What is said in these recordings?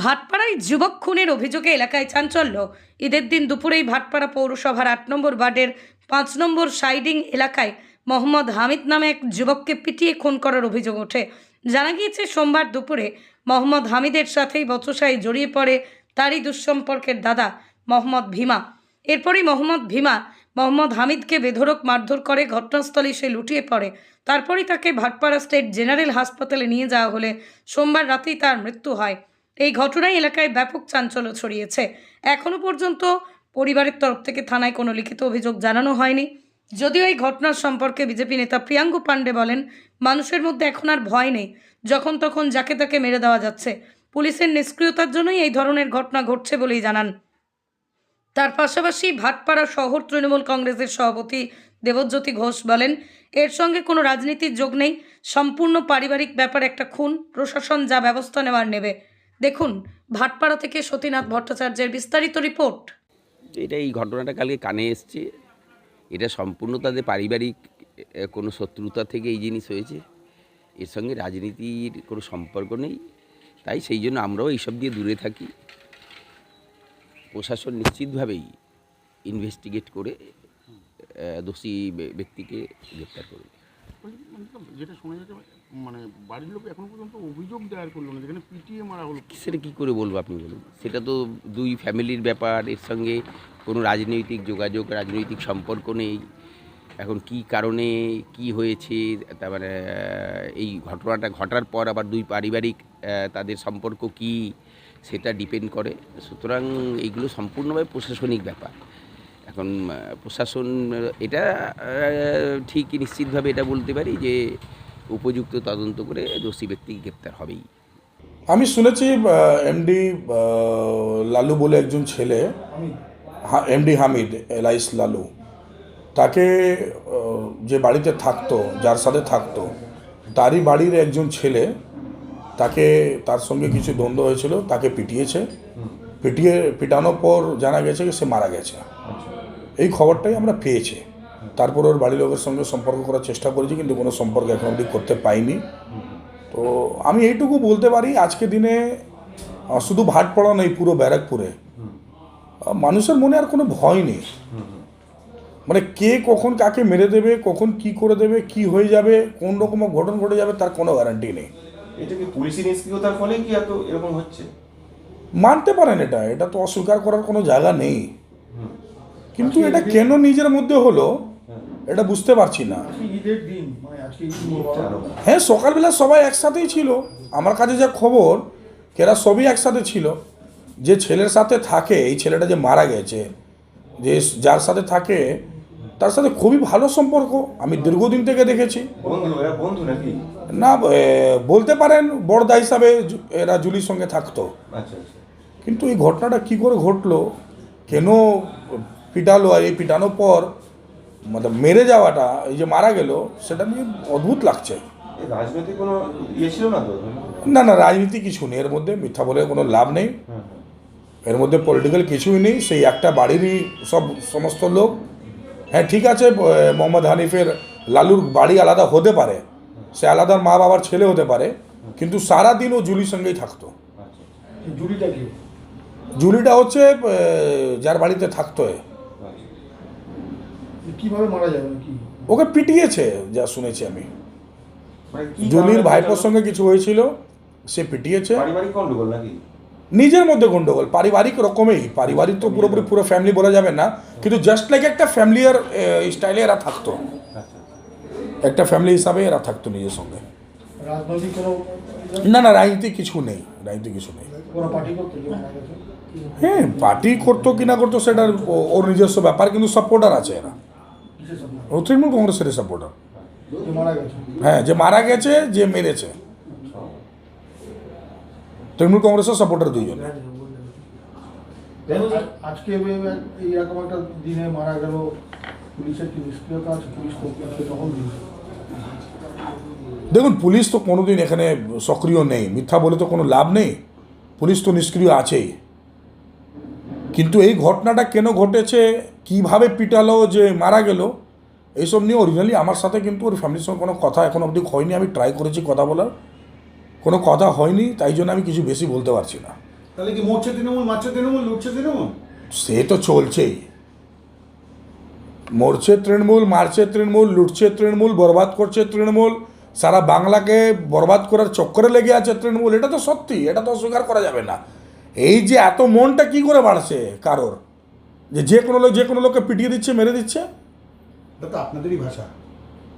ভাটপাড়ায় যুবক খুনের অভিযোগে এলাকায় চাঞ্চল্য। ঈদের দিন দুপুরেই ভাটপাড়া পৌরসভার আট নম্বর ওয়ার্ডের পাঁচ নম্বর সাইডিং এলাকায় মোহাম্মদ হামিদ নামে এক যুবককে পিটিয়ে খুন করার অভিযোগ ওঠে। জানা গিয়েছে, সোমবার দুপুরে মোহাম্মদ হামিদের সাথেই বচসায় জড়িয়ে পড়ে তারই দুঃসম্পর্কের দাদা মোহাম্মদ ভীমা। এরপরই মোহাম্মদ ভীমা মোহাম্মদ হামিদকে বেধড়ক মারধর করে ঘটনাস্থলে সে লুটিয়ে পড়ে। তারপরই তাকে ভাটপাড়া স্টেট জেনারেল হাসপাতালে নিয়ে যাওয়া হলে সোমবার রাতেই তার মৃত্যু হয়। এই ঘটনায় এলাকায় ব্যাপক চাঞ্চল্য ছড়িয়েছে। এখনও পর্যন্ত পরিবারের তরফ থেকে থানায় কোনো লিখিত অভিযোগ জানানো হয়নি। যদিও এই ঘটনার সম্পর্কে বিজেপি নেতা প্রিয়াঙ্গু পাণ্ডে বলেন, মানুষের মধ্যে এখন আর ভয় নেই। যখন তখন যাকে তাকে মেরে দেওয়া যাচ্ছে। পুলিশের নিষ্ক্রিয়তার জন্যই এই ধরনের ঘটনা ঘটছে বলেই জানান। তার পাশাপাশি ভাটপাড়া শহর তৃণমূল কংগ্রেসের সভাপতি দেবজ্যোতি ঘোষ বলেন, এর সঙ্গে কোনো রাজনীতির যোগ নেই। সম্পূর্ণ পারিবারিক ব্যাপার একটা খুন। প্রশাসন যা ব্যবস্থা নেওয়ার নেবে। দেখুন, ভাটপাড়া থেকে সতীনাথ ভট্টাচার্যের বিস্তারিত রিপোর্ট। এটা এই ঘটনাটা কালকে কানে এসছে। এটা সম্পূর্ণ তাদের পারিবারিক কোনো শত্রুতা থেকে এই জিনিস হয়েছে। এর সঙ্গে রাজনীতির কোনো সম্পর্ক নেই। তাই সেই জন্য আমরাও এইসব দিয়ে দূরে থাকি। প্রশাসন নিশ্চিতভাবেই ইনভেস্টিগেট করে দোষী ব্যক্তিকে গ্রেপ্তার করবে শোনা যাচ্ছে মানে বাড়ির লোক এখনও পর্যন্ত সেটা কী করে বলব আপনি বলুন? সেটা তো দুই ফ্যামিলির ব্যাপার, এর সঙ্গে কোনো রাজনৈতিক যোগাযোগ, রাজনৈতিক সম্পর্ক নেই। এখন কি কারণে, কি হয়েছে, তার মানে এই ঘটনাটা ঘটার পর আবার দুই পারিবারিক তাদের সম্পর্ক কি, সেটা ডিপেন্ড করে। সুতরাং এইগুলো সম্পূর্ণভাবে প্রশাসনিক ব্যাপার। এখন প্রশাসন এটা ঠিক নিশ্চিতভাবে এটা বলতে পারি যে উপযুক্ত তদন্ত করে দোষী ব্যক্তি গ্রেপ্তার হবেই। আমি শুনেছি এমডি লালু বলে একজন ছেলে এমডি হামিদ এলাইস লালু তাকে যে বাড়িতে থাকতো যার সাথে থাকতো তারই বাড়ির একজন ছেলে তাকে তার সঙ্গে কিছু দ্বন্দ্ব হয়েছিল তাকে পিটিয়েছে। পিটিয়ে পিটানোর পর জানা গেছে যে সে মারা গেছে। এই খবরটাই আমরা পেয়েছি। তারপর ওর বাড়ির লোকের সঙ্গে সম্পর্ক করার চেষ্টা করেছি কিন্তু কোনো সম্পর্ক এখন অবধি করতে পাইনি। তো আমি এইটুকু বলতে পারি আজকে দিনে শুধু ভাটপড়া নেই পুরো ব্যারাকপুরে মানুষের মনে আর কোনো ভয় নেই। মানে কে কখন কাকে মেরে দেবে কখন কি করে দেবে কি হয়ে যাবে কোন রকম ঘটনা ঘটে যাবে তার কোনো গ্যারান্টি নেই। এটা কি পুলিশি নিষ্ক্রিয়তার ফলে কি এত এরকম হচ্ছে? মানতে পারেন এটা এটা তো অস্বীকার করার কোনো জায়গা নেই। কিন্তু এটা কেন নিজের মধ্যে হলো এটা বুঝতে পারছি না। মানে আজকে হ্যাঁ সকালবেলা সবাই একসাথেই ছিল। আমার কাছে যা খবর এরা সবই একসাথে ছিল। যে ছেলের সাথে থাকে এই ছেলেটা যে মারা গেছে যে যার সাথে থাকে তার সাথে খুবই ভালো সম্পর্ক। আমি দীর্ঘদিন থেকে দেখেছি। বন্ধু এরা বন্ধু নাকি? না বলতে পারেন বড়দা হিসাবে এরা জুলির সঙ্গে থাকতো। আচ্ছা আচ্ছা। কিন্তু এই ঘটনাটা কি করে ঘটলো কেন পিটালো আর এই পিটানোর পর মানে মেরে যাওয়াটা এই যে মারা গেল সেটা নিয়ে অদ্ভুত লাগছে। রাজনৈতিক কোনো ইয়ে ছিল না তো? না না রাজনীতি কিছু নেই এর মধ্যে মিথ্যা বলে কোনো লাভ নেই। এর মধ্যে পলিটিক্যাল কিছুই নেই সেই একটা বাড়িরই সব সমস্ত লোক। হ্যাঁ ঠিক আছে মোহাম্মদ হানিফের লালুর বাড়ি আলাদা হতে পারে সে আলাদার মা বাবার ছেলে হতে পারে কিন্তু সারা দিন ও জুলির সঙ্গেই থাকতো। জুড়িটা কি? জুলিটা হচ্ছে যার বাড়িতে থাকতো। কীভাবে মারা যাবে কি ওকে পিটিয়েছে যা শুনেছি আমি। মানে কি ভাইপোর সঙ্গে কিছু হয়েছিল সে পিটিয়েছে। পারিবারিক গন্ডগোল নাকি? নিজের মধ্যে গন্ডগোল পারিবারিক রকমেই। পারিবারিক তো পুরোপুরি পুরো ফ্যামিলি বলা যাবে না কিন্তু জাস্ট লাইক একটা ফ্যামিলিয়ার স্টাইলে এরা থাকতো। আচ্ছা একটা ফ্যামিলি হিসাবে এরা থাকতো নিজের সঙ্গে। না না রাজনীতি কিছু নেই রাজনীতি কিছু নেই। হ্যাঁ পার্টি করতো কি না করতো সেটার ও- ওর নিজস্ব ব্যাপার কিন্তু সাপোর্টার আছে এরা। ও তৃণমূল কংগ্রেসের সাপোর্টার যে মারা গেছে হ্যাঁ যে মারা গেছে যে মেরেছে। তৃণমূল কংগ্রেসের সাপোর্টার দুইজন। আজকে এইরকম একটা দিনে মারা গেল পুলিশের কি নিষ্ক্রিয়তা আছে? পুলিশ তখন দেখুন পুলিশ তো কোনোদিন এখানে সক্রিয় নেই। মিথ্যা বলে তো কোনো লাভ নেই। পুলিশ তো নিষ্ক্রিয় আছেই। কিন্তু এই ঘটনাটা কেন ঘটেছে? কীভাবে পিটালো যে মারা গেল? এইসব নিয়ে অরিজিনালি আমার সাথে কিন্তু ওর ফ্যামিলির সঙ্গে কোনো কথা এখন অবধি হয়নি। আমি ট্রাই করেছি কথা বলার। কোনো কথা হয়নি তাই জন্য আমি কিছু বেশি বলতে পারছি না। তাহলে কি মরছে তৃণমূল মারছে তৃণমূল লুটছে তৃণমূল? সে তো চলছেই। মরছে তৃণমূল মারছে তৃণমূল লুটছে তৃণমূল বরবাদ করছে তৃণমূল সারা বাংলাকে বরবাদ করার চক্করে লেগে আছে তৃণমূল এটা তো সত্যি এটা তো অস্বীকার করা যাবে না। এই যে এত মনটা কি করে বাড়ছে কারোর? যে যে কোনো লোক যে কোনো লোককে পিটিয়ে দিচ্ছে মেরে দিচ্ছে? এটা তো আপনাদেরই ভাষা,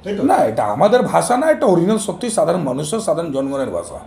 তাই না, এটা আমাদের ভাষা না, এটা অরিজিনাল সত্যি সাধারণ মানুষের সাধারণ জনগণের ভাষা।